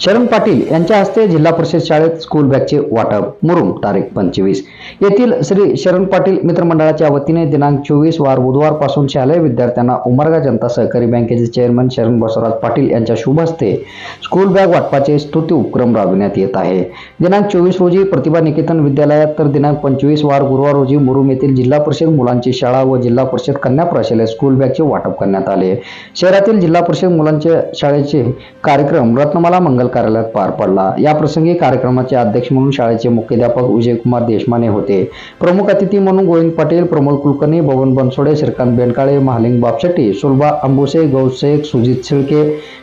शरण पाटील यांच्या हस्ते जिल्हा परिषद शाळेत स्कूल बॅगचे वाटप. मुरुम तारीख पंचवीस. येथील श्री शरण पाटील मित्रमंडळाच्या वतीने दिनांक चोवीस वार बुधवारपासून शालेय विद्यार्थ्यांना उमरगा जनता सहकारी बँकेचे चेअरमन शरण बसवराज पाटील यांच्या शुभ हस्ते स्कूल बॅग वाटपाचे स्तुती उपक्रम राबविण्यात येत आहे. दिनांक चोवीस रोजी प्रतिभा निकेतन विद्यालयात तर दिनांक पंचवीस वार गुरुवार रोजी मुरुम येथील जिल्हा परिषद मुलांची शाळा व जिल्हा परिषद कन्या प्रशालेत स्कूल बॅगचे वाटप करण्यात आले. शहरातील जिल्हा परिषद मुलांच्या शाळेचे कार्यक्रम रत्नमाला मंगल कार्यालयात पार पडला. या प्रसंगी कार्यक्रमाचे अध्यक्ष म्हणून शाळेचे मुख्याध्यापक विजयकुमार देशमाने होते. प्रमुख अतिथी म्हणून गोविंद पाटील प्रमोद कुलकर्णी भवन बनसोडे श्रीकांत बेनकाळे महालिंग बापशेट्टी सुलभा अंबुसे गौशेख सुजित शिळके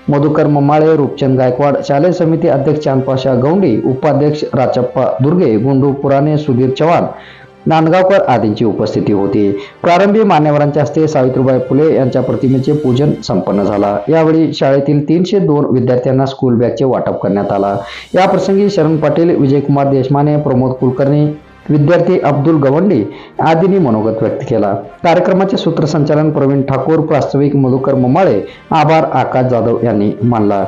मधुकर ममाळे रूपचंद गायकवाड शालेय समिती अध्यक्ष चांदपाशा गौंडी उपाध्यक्ष राचप्पा दुर्गे गुंडू पुराणे सुधीर चव्हाण नांदगावकर आदींची उपस्थिती होती. प्रारंभी मान्यवरांच्या हस्ते सावित्रीबाई फुले यांच्या प्रतिमेचे पूजन संपन्न झाला. यावेळी शाळेतील तीनशे दोन विद्यार्थ्यांना स्कूल बॅगचे वाटप करण्यात आला. या प्रसंगी शरण पाटील विजयकुमार देशमाने प्रमोद कुलकर्णी विद्यार्थी अब्दुल गवंडी आदींनी मनोगत व्यक्त केला. कार्यक्रमाचे सूत्रसंचालन प्रवीण ठाकूर प्रास्ताविक मधुकर ममाळे आभार आकाश जाधव यांनी मानला.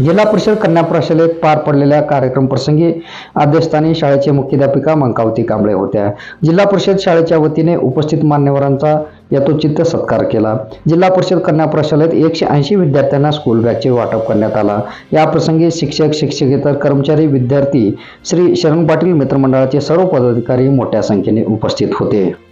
जिल्हा परिषद कन्या प्रशालेत पार पडलेल्या कार्यक्रम प्रसंगी अध्यक्षस्थानी शाळेचे मुख्याध्यापिका मंकावती कांबळे होत्या. जिल्हा परिषद शाळेच्या वतीने उपस्थित मान्यवरांचा यथोचित सत्कार केला. जिल्हा परिषद कन्या प्रशालेत एकशे ऐंशी विद्यार्थ्यांना स्कूल बॅगचे वाटप करण्यात आला. या प्रसंगी शिक्षक शिक्षकेतर कर्मचारी विद्यार्थी श्री शरण पाटील मित्रमंडळाचे सर्व पदाधिकारी मोठ्या संख्येने उपस्थित होते.